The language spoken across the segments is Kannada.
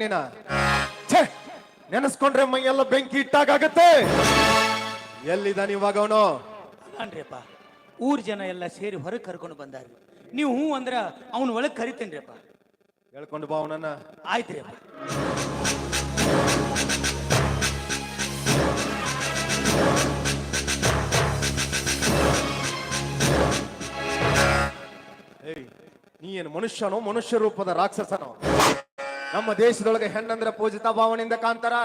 ನೀನ? ಮೈ ನೆನೆಸ್ಕೊಂಡ್ರೆ ಮೈಯೆಲ್ಲ ಬೆಂಕಿ ಇಟ್ಟಾಗತ್ತೆ ಎಲ್ಲಿದ್ದಾನೆ ಇವಾಗ ಅವನು? ಅನ್ರಿಯಪ್ಪ ಊರ್ ಜನ ಎಲ್ಲ ಸೇರಿ ಹೊರಗೆ ಕರ್ಕೊಂಡು ಬಂದಾರಿ. ನೀವು ಹ್ಞೂ ಅಂದ್ರ ಅವನ ಒಳಗ್ ಕರಿತೇನ್ರಿಯಪ್ಪ. ಹೇಳ್ಕೊಂಡು ಬಾ ಅವನನ್ನ. ಆಯ್ತ್ರಿಪ್ಪ ಏಯ್ ನೀ ಏನು ಮನುಷ್ಯನೋ ಮನುಷ್ಯ ರೂಪದ ರಾಕ್ಷಸನೋ? ನಮ್ಮ ದೇಶದೊಳಗೆ ಹೆಣ್ಣಂದ್ರೆ ಪೂಜಿತ ಭಾವನೆಯಿಂದ ಕಾಣ್ತಾರ.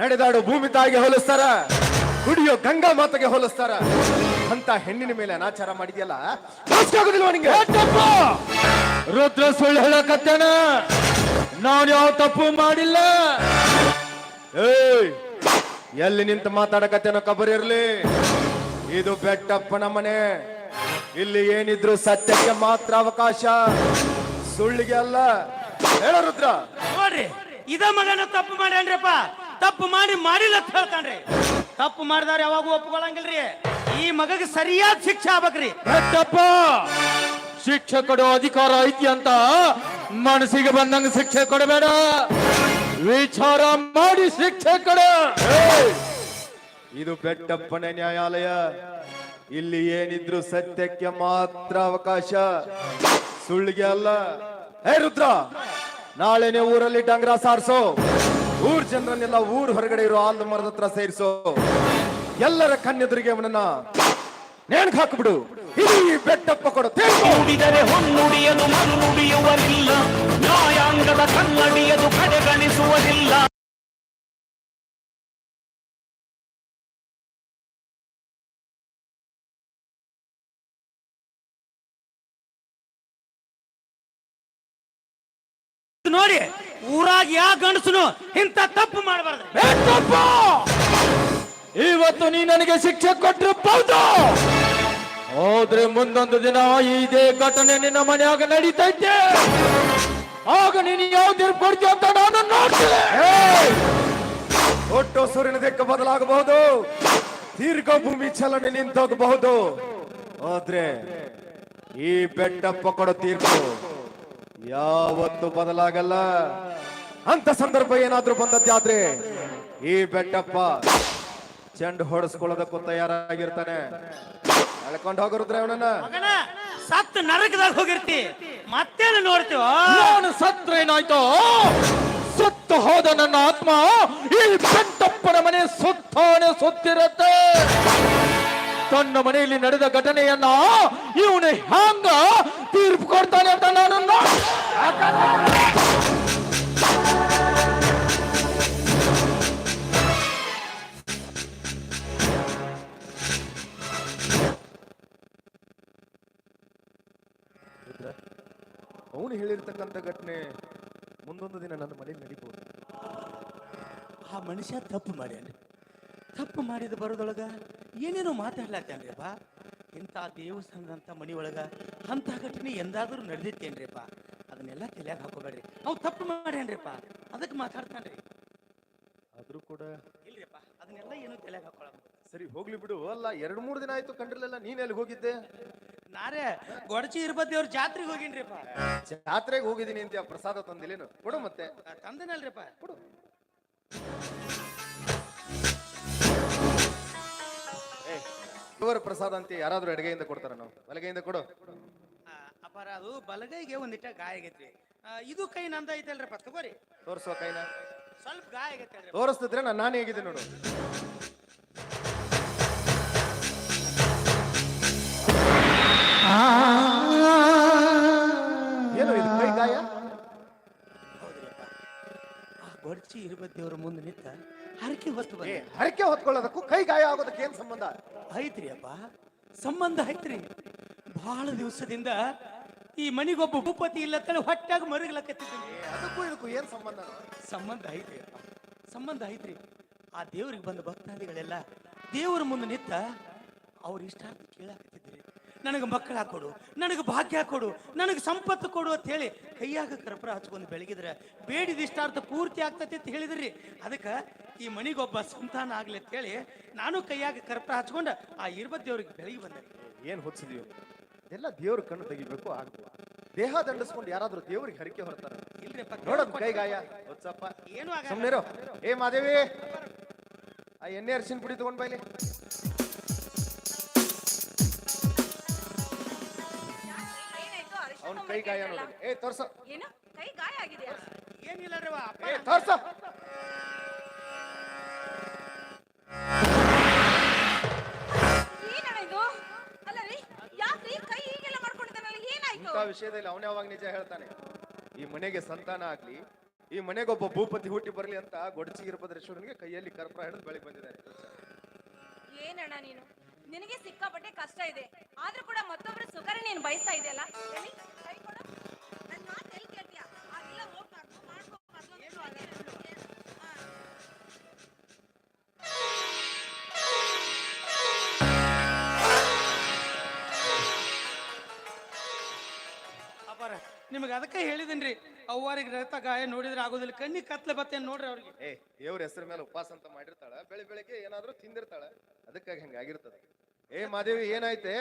ನಡೆದಾಡು ಭೂಮಿ ತಾಯಿಗೆ ಹೋಲಿಸ್ತಾರ. ಕುಡಿಯೋ ಗಂಗಾ ಮಾತೆಗೆ ಹೋಲಿಸ್ತಾರ. ಅಂತ ಹೆಣ್ಣಿನ ಮೇಲೆ ಅನಾಚಾರ ಮಾಡಿದ್ಯಲ್ಲ ರುದ್ರ ಸುಳ್ಳು ಹೇಳಕತ್ತೇನ? ನಾನು ಯಾವ ತಪ್ಪು ಮಾಡಿಲ್ಲ? ಏಯ್ ಎಲ್ಲಿ ನಿಂತು ಮಾತಾಡಕತ್ತೇನೋ ಕಬರ್ ಇರ್ಲಿ. ಇದು ಬೆಟ್ಟಪ್ಪನ ಮನೆ. ಇಲ್ಲಿ ಏನಿದ್ರು ಸತ್ಯಕ್ಕೆ ಮಾತ್ರ ಅವಕಾಶ. ಸುಳ್ಳಿಗೆ ಅಲ್ಲ ಹೇಳ ರುದ್ರ. ನೋಡ್ರಿ ಇದ ಮಗನ ತಪ್ಪು ಮಾಡ್ಯಾನ್ರಿಪ್ಪ ತಪ್ಪು ಮಾಡಿ ಮಾಡಿಲ್ಲ ಅಂತ ಹೇಳ್ತಾನ್ರಿ. ತಪ್ಪು ಮಾಡಿದಾರ ಯಾವಾಗೂ ಒಪ್ಕೊಳಂಗಿಲ್ರಿ. ಈ ಮಗಗೆ ಸರಿಯಾದ ಶಿಕ್ಷೆ ಆಗ್ಬೇಕ್ರಿ. ಬೆಟ್ಟಪ್ಪ ಶಿಕ್ಷೆ ಕೊಡೋ ಅಧಿಕಾರ ಐತಿ ಅಂತ ಮನಸ್ಸಿಗೆ ಬಂದಂಗ ಶಿಕ್ಷೆ ಕೊಡಬೇಡ. ವಿಚಾರ ಮಾಡಿ ಶಿಕ್ಷೆ ಕೊಡ. ಇದು ಬೆಟ್ಟಪ್ಪನ ನ್ಯಾಯಾಲಯ. ಇಲ್ಲಿ ಏನಿದ್ರು ಸತ್ಯಕ್ಕೆ ಮಾತ್ರ ಅವಕಾಶ. ಸುಳ್ಳಿಗೆ ಅಲ್ಲ. ಹೇ ರುದ್ರ ನಾಳೆನೆ ಊರಲ್ಲಿ ಡಂಗ್ರ ಸಾರ್ಸೋ. ಊರ್ ಜನರನ್ನೆಲ್ಲ ಊರ್ ಹೊರಗಡೆ ಇರೋ ಆಲ್ದ ಮರದ ಹತ್ರ ಸೇರಿಸೋ. ಎಲ್ಲರ ಕಣ್ಣೆದುರಿಗೆ ಅವನನ್ನ ನೇಣ್ ಹಾಕ್ಬಿಡು. ಇಡೀ ಬೆಟ್ಟಪ್ಪ ಕೊಡು. ನುಡಿದರೆ ಹೊನ್ನುಡಿಯದು ಮರು ನುಡಿಯುವರಿಲ್ಲ ನ್ಯಾಯಾಂಗದ ಕನ್ನಡಿಯದು ಕಡೆಗಣಿಸುವುದಿಲ್ಲ. ನೋಡಿ. ಊರಾಗ ಯಾವ ಗಂಡಸನು ಇಂಥ ತಪ್ಪು ಮಾಡಬಾರ್ದು. ಇವತ್ತು ನೀ ನನಗೆ ಶಿಕ್ಷೆ ಕೊಟ್ಟಿರಬಹುದು ಹೋದ್ರೆ ಮುಂದೊಂದು ದಿನ ಇದೇ ಘಟನೆ ನಿನ್ನ ಮನೆಯಾಗ ನಡೀತೈತೆ. ಆಗ ನೀನು ಯಾವ ತೀರ್ಪು ಕೊಡ್ತೀಯ ಅಂತ ನಾನು ನೋಡ್ತೀನಿ! ಒಟ್ಟು ಸೂರ್ಯನ ದಿಕ್ಕ ಬದಲಾಗಬಹುದು. ದೀರ್ಘ ಭೂಮಿ ಚಲನೆ ನಿಂತೋಗಬಹುದು. ಆದ್ರೆ ಈ ಬೆಟ್ಟಪ್ಪ ಕೊಡೋ ತೀರ್ಪು ಯಾವತ್ತು ಬದಲಾಗಲ್ಲ. ಅಂತ ಸಂದರ್ಭ ಏನಾದ್ರೂ ಬಂದದ್ದಾದ್ರೆ ಈ ಬೆಟ್ಟಪ್ಪ ಚೆಂಡು ಹೊಡೆಸ್ಕೊಳ್ಳೋದಕ್ಕೂ ತಯಾರಾಗಿರ್ತಾನೆ. ಎಳ್ಕೊಂಡು ಹೋಗಿರುದ್ರೆ ಅವನನ್ನ ಮಗನ ಸತ್ತು ನರಕದಾಗ ಹೋಗಿರ್ತಿ. ಮತ್ತೇನು ನೋಡ್ತೀವ? ನಾನು ಸತ್ರ ಏನಾಯ್ತು ಸುತ್ತ ಹೋದ ನನ್ನ ಆತ್ಮ ಈ ಬೆಟ್ಟಪ್ಪನ ಮನೆ ಸುತ್ತಾನೆ ಸುತ್ತಿರತ್ತೆ. ತನ್ನ ಮನೆಯಲ್ಲಿ ನಡೆದ ಘಟನೆಯನ್ನ ಇವನು ಹ್ಯಾಂಗ ತೀರ್ಪು ಕೊಡ್ತಾನೆ ಅಂತ ನಾನು ಅವನು ಹೇಳಿರ್ತಕ್ಕಂಥ ಘಟನೆ ಮುಂದೊಂದು ದಿನ ನನ್ನ ಮನೆಯಲ್ಲಿ ನಡೀಬಹುದು. ಆ ಮನುಷ್ಯ ತಪ್ಪು ಮಾಡ್ಯಾನ. ತಪ್ಪು ಮಾಡಿದ ಬರೋದೊಳಗ ಏನೇನೋ ಮಾತಾಡ್ಲಾಕ್ತಾನ್ರಿಪ್ಪ ಇಂಥ ದೇವಸ್ಥಾನದಂಥ ಮನಿ ಒಳಗ ಅಂಥ ಘಟನೆ ಎಂದಾದರೂ ನಡೆದಿತ್ತೇನ್ರಿಪ್ಪ? ಅದನ್ನೆಲ್ಲ ತಲೆಯಾಗ ಹಾಕೋಬೇಡ್ರಿ. ಅವ್ ತಪ್ಪು ಮಾಡ್ಯಾನ್ರಿಪ್ಪ. ಅದಕ್ಕೆ ಮಾತಾಡ್ತಾನ್ರಿ. ಆದ್ರೂ ಕೂಡ ಇಲ್ರಿಪ್ಪ ಅದನ್ನೆಲ್ಲ ಏನು ತಲೆಯಾಗ ಹಾಕೊಳಲ್ಲ. ಸರಿ ಹೋಗ್ಲಿ ಬಿಡು. ಅಲ್ಲ ಎರಡ್ ಮೂರು ದಿನ ಆಯ್ತು ಕಂಡ್ರಲ್ಲ ನೀನ್ ಎಲ್ಲಿ ಹೋಗಿದ್ದೆ? ನಾರೇ ಗೊಡಚಿ ಇರ್ಬದ್ದೇವ್ರ ಜಾತ್ರೆಗೆ ಹೋಗಿನ್ರಿಪ್ಪ. ಜಾತ್ರೆಗೆ ಹೋಗಿದ್ದೀನಿ ಅಂತ ಪ್ರಸಾದ ತಂದಿಲ್ಲೇನು? ಕೊಡು ಮತ್ತೆ. ತಂದನಲ್ರಿಪ್ಪ. ಕೊಡು. ದೇವರ ಪ್ರಸಾದ ಅಂತ ಯಾರಾದ್ರೂ ಎಡಗೈಯಿಂದ ಕೊಡ್ತಾರ ನಾವು? ಬಲಗೈಯಿಂದ ಕೊಡು. ಆ, ಅಪಾರ ಅದು ಬಲಗೈಗೆ ಒಂದಿಟ್ಟ ಗಾಯ ಆಗೈತ್ರಿ. ಆ, ಇದು ಕೈ ನಂದ ಐತಲ್ರಿಪ್ಪ ಬರಿ ತೋರಿಸುವ ಕೈನ. ಸ್ವಲ್ಪ ಗಾಯ ಆಗೈತಲ್ರಿ ತೋರಿಸ್ತಿದ್ರೆ ನಾನು ನಾನೇ ಹೇಗಿದೆ ನೋಡು. ಏನು ಇದು ಕೈ ಗಾಯ? ಆ ಗೊಡ್ಚಿ ಮುಂದೆ ನಿಂತ. ಹರಕೆ ಹೊತ್ತು ಏ ಬಂದ ಹರಕೆ ಹೊತ್ಕೊಳ್ಳೋದಕ್ಕೂ ಕೈ ಗಾಯ ಆಗೋದಕ್ಕೆ ಏನ್ ಸಂಬಂಧ? ಐತ್ರಿ ಅಪ್ಪ ಸಂಬಂಧ ಐತ್ರಿ ಬಹಳ ದಿವಸದಿಂದ ಈ ಮನಿಗೊಬ್ಬ ಭೂಪತಿ ಇಲ್ಲ ತಲೆ ಹೊಟ್ಟಾಗ ಮರುಗ್ಲಕತ್ತಿದ್ದೀನಿ. ಅದಕ್ಕೂ ಇದಕ್ಕೂ ಏನ್ ಸಂಬಂಧ? ಸಂಬಂಧ ಐತ್ರಿ ಅಪ್ಪ ಸಂಬಂಧ ಐತ್ರಿ ಆ ದೇವ್ರಿಗೆ ಬಂದ ಭಕ್ತಾದಿಗಳೆಲ್ಲ ದೇವರ ಮುಂದೆ ನಿಂತ ಅವ್ರ ಇಷ್ಟಾರ್ಥ ಕೇಳಾಕತ್ತಿದ್ರಿ. ನನಗೆ ಮಕ್ಕಳ ಕೊಡು ನನಗೆ ಭಾಗ್ಯ ಕೊಡು ನನಗೆ ಸಂಪತ್ತು ಕೊಡು ಅಂತ ಹೇಳಿ ಕೈಯಾಗ ಕರ್ಪೂರ ಹಚ್ಕೊಂಡು ಬೆಳಗಿದ್ರೆ ಬೇಡಿದ ಇಷ್ಟಾರ್ಥ ಪೂರ್ತಿ ಆಗ್ತತಿ ಅಂತ ಹೇಳಿದ್ರಿ. ಅದಕ್ಕೆ ಈ ಮನಿಗೊಬ್ಬ ಸಂತಾನ ಆಗ್ಲಿ ಅಂತ ಹೇಳಿ ನಾನು ಕೈಯಾಗ ಕರ್ಪ ಹಚ್ಕೊಂಡು ಆ ಇರ್ಬತ್ ದೇವ್ರಿಗೆ ಬೆಳಗ್ಗೆ ಬಂದೆ. ಏನ್ ಹೊತ್ಸಿದೀವಿ ಎಲ್ಲ ದೇವ್ರ ಕಣ್ಣು ತೆಗಿಬೇಕು ಆಗುವ ದೇಹ ದಂಡಿಸ್ಕೊಂಡು ಯಾರಾದ್ರೂ ದೇವ್ರಿಗೆ ಹರಿಕೆ ಹೊರತಾರ ಇಲ್ರಿಪ್ಪ ನೋಡದ್ ಕೈ ಗಾಯ ಹೊಚ್ಚಪ್ಪ ಏನು ಆಗ ಏ ಮಾದೇವಿ! ಆ ಎಣ್ಣೆ ಅರ್ಶಿನ ಪುಡಿ ತಗೊಂಡ್ ಬೈಲಿ ಅವ್ನ ಕೈ ಗಾಯ? ನೋಡಿ. ಏ ತೋರ್ಸ. ಏನು? ಕೈ ಗಾಯ ಆಗಿದೆಯಾ? ಏನಿಲ್ಲ ಅಪ್ಪ. ಏ ತೋರ್ಸ. ವಿಷಯದಲ್ಲಿ ಅವನೇ ಅವಾಗ ನಿಜ ಹೇಳ್ತಾನೆ. ಈ ಮನೆಗೆ ಸಂತಾನ ಆಗ್ಲಿ, ಈ ಮನೆಗೊಬ್ಬ ಭೂಪತಿ ಹುಟ್ಟಿ ಬರ್ಲಿ ಅಂತ ಗೊಡಚಿ ಇರ್ಭದ್ರೇಶ್ವರನಿಗೆ ಕೈಯಲ್ಲಿ ಕರ್ಪೂರ ಹಿಡಿದು ಬೆಳಗ್ಗೆ ಬಂದಿದ್ದಾರೆ. ಏನಣ್ಣ ನೀನು? ನಿನಗೆ ಸಿಕ್ಕಾಪಟ್ಟೆ ಕಷ್ಟ ಇದೆ. ಆದ್ರೂ ಕೂಡ ಮತ್ತೊಬ್ಬರ ಸುಖರ ನೀನು ಬಯಸ್ತಾ ಇದೆಯಲ್ಲ? ಅಪ್ಪಾರ ನಿಮಗೆ ಅದಕ್ಕೆ ಹೇಳಿದನ್ರಿ. ಅವ್ವಾರಿಗೆ ರಕ್ತ ಗಾಯ ನೋಡಿದ್ರೆ ಆಗೋದಿಲ್ಲ. ಕಣ್ಣಿ ಕತ್ಲೆ ಬತ್ತೆ ನೋಡ್ರಿ ಅವ್ರಿಗೆ. ಏ ದೇವ್ರ ಹೆಸರ ಮೇಲೆ ಉಪವಾಸ ಅಂತ ಮಾಡಿರ್ತಾಳ ಬೆಳಿ ಬೆಳಿಗ್ಗೆ ಏನಾದ್ರೂ ತಿಂದಿರ್ತಾಳ. ಅದಕ್ಕಾಗಿ ಹಂಗಾಗಿರ್ತದೆ ಏ ಮಾದೇವಿ ಏನಾಯ್ತೆ?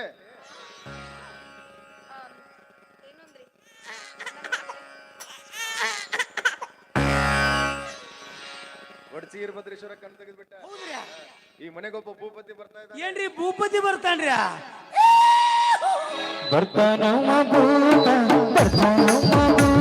ಗೊಡಚಿ ಇರ್ಭದ್ರೇಶ್ವರ ಕಣ್ ತೆಗೆದ್ಬಿಟ್ಟ. ಹೌದ್ರಿ ಈ ಮನೆಗೊಬ್ಬ ಭೂಪತಿ ಬರ್ತಾ ಇದ್ದ ಏನ್ರಿ ಭೂಪತಿ ಬರ್ತಾನ್ರಿ ಬರ್ತಾನವ ಭೂತ ಬರ್ತಾನವ ಭೂತ.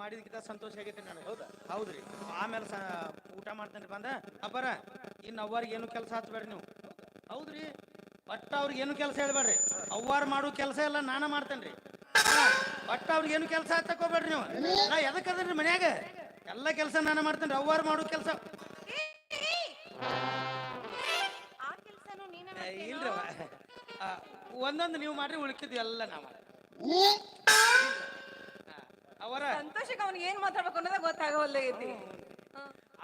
ಊಟ ಮಾಡಿದಕ್ಕಿಂತ ಸಂತೋಷ ಆಗೈತೆ ನನಗೆ. ಹೌದಾ? ಹೌದ್ರಿ. ಆಮೇಲೆ ಸ ಊಟ ಮಾಡ್ತೇನೆ ಬಂದ? ಅಬ್ಬರ ಇನ್ನು ಅವ್ವಾರಿಗೆ ಏನು ಕೆಲಸ ಹಚ್ಬೇಡ್ರಿ ನೀವು. ಹೌದ್ರಿ. ಬಟ್ ಅವ್ರಿಗೆ ಏನು ಕೆಲಸ ಹೇಳ್ಬೇಡ್ರಿ. ಅವ್ವಾರು ಮಾಡೋ ಕೆಲಸ ಎಲ್ಲ ನಾನ ಮಾಡ್ತೇನ್ರಿ. ಬಟ್ ಅವ್ರಿಗೆ ಏನು ಕೆಲಸ ಹಚ್ಚಕೋಬೇಡ್ರಿ ನೀವು. ನಾ ಎದಕ್ಕದ್ರಿ ಮನ್ಯಾಗ? ಎಲ್ಲ ಕೆಲಸ ನಾನು ಮಾಡ್ತೇನ್ರಿ. ಅವ್ವಾರು ಮಾಡೋ ಕೆಲಸ. ಏ, ಏ, ಆ ಕೆಲ್ಸನೂ ನೀನೇ ಮಾಡ್ತೀಯೇನೋ? ಇಲ್ರಿ ಒಂದೊಂದು ನೀವು ಮಾಡ್ರಿ ಉಳ್ಕಿದ್ವಿ ಎಲ್ಲ ನಾ ಅವರ ಸಂತೋಷಕ್ಕೆ ಅವ್ನಿಗೆ ಏನ್ ಮಾತಾಡ್ಬೇಕು ಅನ್ನೋದ ಗೊತ್ತಾಗವಲ್ಲಾಗೈತಿ.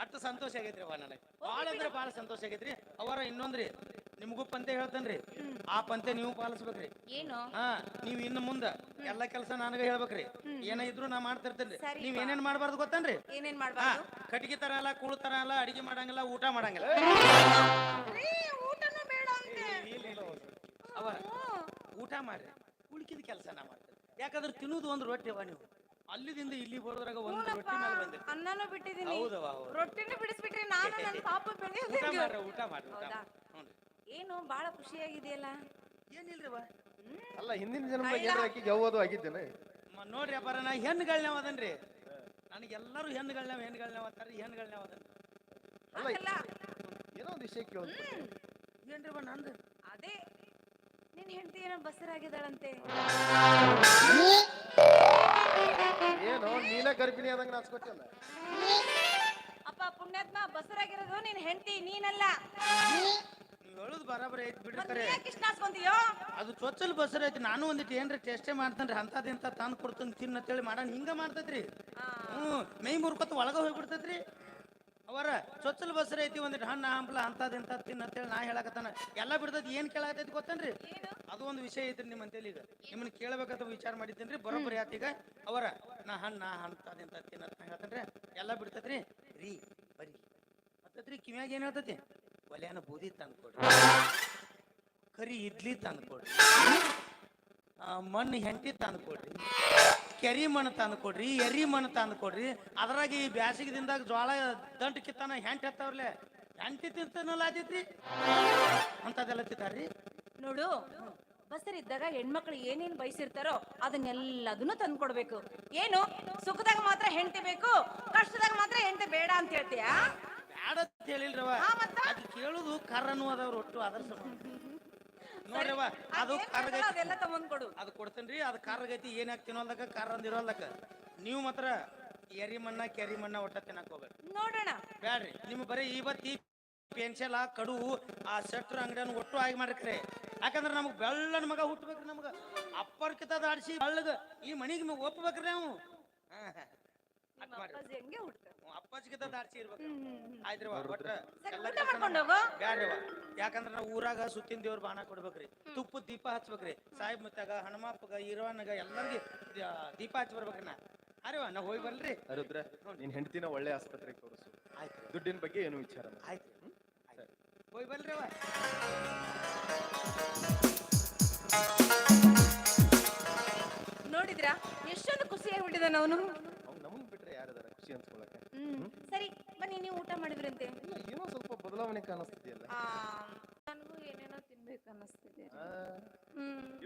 ಅಷ್ಟು ಸಂತೋಷ ಆಗೈತ್ರಿ ಅವ ನನಗೆ. ಭಾಳ ಅಂದ್ರೆ ಭಾಳ ಸಂತೋಷ ಆಗೈತ್ರಿ. ಅವರ ಇನ್ನೊಂದ್ರಿ ನಿಮಗೂ ಪಂತೆ ಹೇಳ್ತೇನ್ರಿ. ಆ ಪಂತೆ ನೀವು ಪಾಲಿಸ್ಬೇಕ್ರಿ. ಏನು? ಹಾ ನೀವ್ ಇನ್ನು ಮುಂದ ಎಲ್ಲ ಕೆಲಸ ನನಗ ಹೇಳ್ಬೇಕ್ರಿ. ಏನ ಇದ್ರು ನಾ ಮಾಡ್ತಿರ್ತೇನ್ರಿ ನೀವ್ ಏನೇನ್ ಮಾಡ್ಬಾರ್ದು ಗೊತ್ತೇನ್ರಿ? ಏನೇನ್ ಹಾ ಮಾಡ್ಬಾರ್ದು ಕಟ್ಟಿಗೆ ತರ ಅಲ್ಲ ಕೂಳು ತರ ಅಲ್ಲ ಅಡಿಗೆ ಮಾಡಂಗಿಲ್ಲ ಊಟ ಮಾಡಂಗಿಲ್ಲ. ರೀ, ಊಟನೂ ಬೇಡ ಅಂತೆ. ಅವರ ಹ್ಮ್. ಊಟ ಮಾಡ್ರಿ. ಉಳ್ಕಿದ ಕೆಲಸ ನಾ ಮಾಡ್ತೇನೆ ಯಾಕಂದ್ರೆ ತಿನ್ನುದು ಒಂದು ರೊಟ್ಟಿ ಅವ ನೀವು. ಅಲ್ಲಿದಿಂದ ಇಲ್ಲಿ ಬರೋದ್ರಾಗ ಒಂದು ರೊಟ್ಟಿ ಮೇಲೆ ಬಂದೆ ಅನ್ನನೂ ಬಿಟ್ಟಿದೀನಿ ಹೌದವಾ ರೊಟ್ಟಿನೇ ಬಿಡಿಸ್ಬಿಟ್ರಿ ನಾನು ನನ್ನ ಪಾಪ ಊಟ ಬೆಳೆಯೋದು ಮಾಡ್ರಿ ಊಟ ಮಾಡ್ರಿ ಊಟ ಹೌದಾ? ಹ್ಞೂ ಏನು ಬಹಳ ಖುಷಿಯಾಗಿದೆಯಲ್ಲ? ಏನಿಲ್ರಿ ಬಾ ಅಲ್ಲ ಹಿಂದಿನ ಜನ್ಮದಾಗ ಏನ್ರ ಆಕಿಗೆ ಯಾವುದು ಆಗಿದ್ದೇನೆ ಮ- ನೋಡ್ರಿ ಅಪ್ಪಾರ ನಾ ಹೆಣ್ಣುಗಳನ್ನ ಅದನ್ರಿ. ನನಗೆ ಎಲ್ಲರೂ ಹೆಣ್ಣುಗಳನ್ನ ಹೆಣ್ಣುಗಳ್ನೇವ ಹೆಣ್ಣುಗಳನ್ನ ಹೆಣ್ಣುಗಳ್ನೇವ ಓದನ್ರಿ ಅಲ್ಲ ಅಲ್ಲ ಏನೋ ಒಂದು ವಿಷಯ ಕೇಳೋದು ಏನ್ರಿ ಬಾ ನಂದು? ಅದೇ ನಿನ್ನ ಹೆಂಡತಿ ಏನೋ ಬಸರಾಗಿದ್ದಾಳಂತೆ ಏನೋ? ನೀನ ಗರ್ಭಿಣಿ ಆದಂಗ ನಾಚ್ಕೊತಿಯಲ್ಲ? ಅಪ್ಪ ಪುಣ್ಯಾತ್ಮ ಬಸರಾಗಿರೋದು ನೀನ್ ಹೆಂಡತಿ ನೀನಲ್ಲ. ಹೇಳುದು ಬರಾಬರಿ ಐತಿ ಬಿಡ್ರಿ ಇಷ್ಟ್ ನಾಚ್ಕೊಂತೀಯೋ? ಅದು ಚೊಚ್ಚಲ್ ಬಸರ ಐತಿ ನಾನು ಒಂದಿಟ್ಟು ಏನ್ರಿ ಟೇಸ್ಟೇ ಮಾಡ್ತೇನ್ರಿ ಅಂತದಿಂತ ತಂದು ಕೊಡ್ತೀನಿ ತಿನ್ನ ಅಂತೇಳಿ ಮಾಡೋಣ ಹಿಂಗ ಮಾಡ್ತೈತ್ರಿ. ಹ್ಞೂ ಮೈ ಮುರ್ಕೊತ ಒಳಗ ಹೋಗ್ಬಿಡ್ತೈತ್ರಿ. ಅವರ ಚೊಚ್ಚಲ್ ಬಸರ ಐತಿ ಒಂದಿಟ್ಟು ಹಣ್ಣು ಹಂಪಲ ಅಂತದಿಂತ ತಿನ್ನ ಅಂತೇಳಿ ನಾ ಹೇಳಕತ್ತಾನ. ಎಲ್ಲ ಬಿಡ್ತೈತಿ ಏನ್ ಕೇಳಾಕತೈತಿ ಗೊತ್ತೇನ್ರಿ? ಅದು ಒಂದು ವಿಷಯ ಐತ್ರಿ ನಿಮ್ಮ ಅಂತೇಳಿ ಈಗ. ನಿಮ್ನ ಕೇಳಬೇಕಂತ ವಿಚಾರ ಮಾಡಿದ್ದೇನ್ರಿ? ಬರೋಬ್ಬರಿ ಆತೀಗ ಅವರ ನಾ ಹಣ್ಣ ಅಂತದಿಂತ ತಿನ್ನ ಹೇಳ್ತೇನ್ರಿ ಎಲ್ಲ ಬಿಡ್ತೈತ್ರಿ? ರೀ ಬರಿ. ಮತ್ತೈತ್ರಿ ಕಿವ್ಯಾಗ ಏನ್ ಹೇಳ್ತೈತಿ? ಒಲೆಯನ ಬೂದಿ ತಂದು ಕೊಡ್ರಿ ಕರಿ ಇಡ್ಲಿ ತಂದು ಕೊಡ್ರಿ ಆ, ಮಣ್ಣು ಹೆಂಟಿ ತಂದು ಕೊಡ್ರಿ ಕೆರಿ ಮಣ್ಣು ತಂದು ಕೊಡ್ರಿ ಎರಿ ಮಣ್ಣು ತಂದು ಕೊಡ್ರಿ. ಅದ್ರಾಗ ಈ ಬ್ಯಾಸಿಗೆ ದಿನದಾಗ ಜ್ವಾಳ ದಂಟು ಕಿತ್ತಾನ ಹೆಂಟ್ ಎತ್ತವ್ರಲೆ ಹೆಂಟಿ ತಿಂತನಲ್ಲ ಆತೈತ್ರಿ ಅಂತದೆಲ್ಲ ತಿಂತಾರ್ರಿ. ನೋಡು ಬಸರಿದ್ದಾಗ ಹೆಣ್ಮಕ್ಳು ಏನೇನ್ ಬಯಸಿರ್ತಾರೋ ಅದನ್ನೆಲ್ಲದನ್ನು ತಂದು ಕೊಡ್ಬೇಕು. ಏನು? ಸುಖದಾಗ ಮಾತ್ರ ಹೆಂಡತಿ ಬೇಕು ಕಷ್ಟದಾಗ ಮಾತ್ರ ಹೆಂಡತಿ ಬೇಡ ಅಂತ ಹೇಳ್ತೀಯಾ? ಬೇಡ ಅಂತ ಹೇಳಿಲ್ರವ ಹಾ, ಮತ್ತ? ಅದು ಕೇಳುದು ಕರ್ರನ್ನು ಅದಾವ್ರು ಒಟ್ಟು ಅದರ ಸಂಬಂಧ. ನೋಡ್ರವ ಅದು ಕರ್ಗತಿ ಅದೆಲ್ಲ ತಗೊಂಡ್ ಕೊಡು. ಅದು ಕೊಡ್ತೇನ್ರಿ ಅದು ಕರ್ಗತಿ ಏನ್ ತಿನ್ನೋದಕ್ಕ ಕಾರ್ ಅಂದಿರೋದಕ್ಕ ನೀವು ಮಾತ್ರ ಎರಿ ಮಣ್ಣ ಕೆರಿ ಮಣ್ಣ ಒಟ್ಟ ತಿನ್ನಕ್ ಹೋಗ್ಬೇಕು ನೋಡೋಣ. ಬೇಡ್ರಿ ನಿಮ್ ಬರೀ ಇವತ್ತಿ ಪೆನ್ಸಿಲ್ ಕಡು ಆ ಶೆಟ್ರ್ ಅಂಗಡಿಯನ್ನು ಒಟ್ಟು ಆಗಿ ಮಾಡ್ರಿ. ಯಾಕಂದ್ರೆ ನಮಗ್ ಬೆಳ್ಳನ ಮಗ ಹುಟ್ಬೇಕ್ರಿ ನಮಗ. ಅಪ್ಪರ್ಕಿತ ದಾಡ್ಸಿ ಬೆಳ್ಳಗ ಈ ಮನಿಗೆ ನಿಮಗೆ ಒಪ್ಪಬೇಕ್ರಿ ನಾವು. ನಿಮ್ಮ. ಅಪ್ಪಾಜಿ ಹೆಂಗೆ ಹುಡ್ತಾರೆ ಅಪ್ಪಾಜಿಗಿಂತ ಇರ್ಬೇಕು. ಹ್ಮ್, ಹ್ಮ್, ಹ್ಮ್. ಆಯ್ತ್ರಿ ಒಟ್ಟ ಎಲ್ಲ ಊಟ ಮಾಡ್ಕೊಂಡು ಮಾಡಿ- ಹೋಗು. ಬ್ಯಾಡ್ರಿ ಯಾಕಂದ್ರ ನಾವು ಊರಾಗ ಸುತ್ತಿನ ದೇವ್ರ ಬಾಣ ಕೊಡ್ಬೇಕ್ರಿ. ತುಪ್ಪ ದೀಪ ಹಚ್ಬೇಕ್ರಿ. ಸಾಹೇಬ್ ಮುತ್ತಾಗ ಹನುಮಪ್ಪಗ ಇರವನಗ ಎಲ್ಲರಿಗೆ ದೀಪ ಹಚ್ಚಿ ಬರ್ಬೇಕ್ರಿ ನಾ. ಅರೆ ನಾ ಹೋಗಿ ಬಲ್ರಿ ರುದ್ರ ನಿನ್ ಹೆಂಡತಿನ ಒಳ್ಳೆ ಆಸ್ಪತ್ರೆಗೆ ತೋರಿಸು. ಆಯ್ತು. ದುಡ್ಡಿನ ಬಗ್ಗೆ ಏನು ವಿಚಾರ ಆಯ್ತು. ಹೋಗಿ ಬರ್ಲ್ರಿ ನೋಡಿದ್ರ ನೋಡಿದ್ರಾ? ಎಷ್ಟೊಂದು ಖುಷಿಯಾಗಿ ಬಿಟ್ಟಿದ್ದಾನೆ ಅವನು ಅವ್ನು ನಮಗ್ ಬಿಟ್ರೆ ಯಾರಿದಾರ ಖುಷಿ ಅನ್ಸ್ಕೊಳಕ್ಕೆ. ಹ್ಮ್. ಸರಿ ಬನ್ನಿ ನೀವು ಊಟ ಮಾಡಿದ್ರಂತೆ. ಇಲ್ಲ ಏನೋ ಸ್ವಲ್ಪ ಬದಲಾವಣೆ ಕಾಣಿಸ್ತಿದೆಯಲ್ಲ? ಆ, ನನಗೂ ಏನೇನೋ ತಿನ್ಬೇಕು ಅನ್ನಿಸ್ತಿದೆ. ಹ್ಮ್.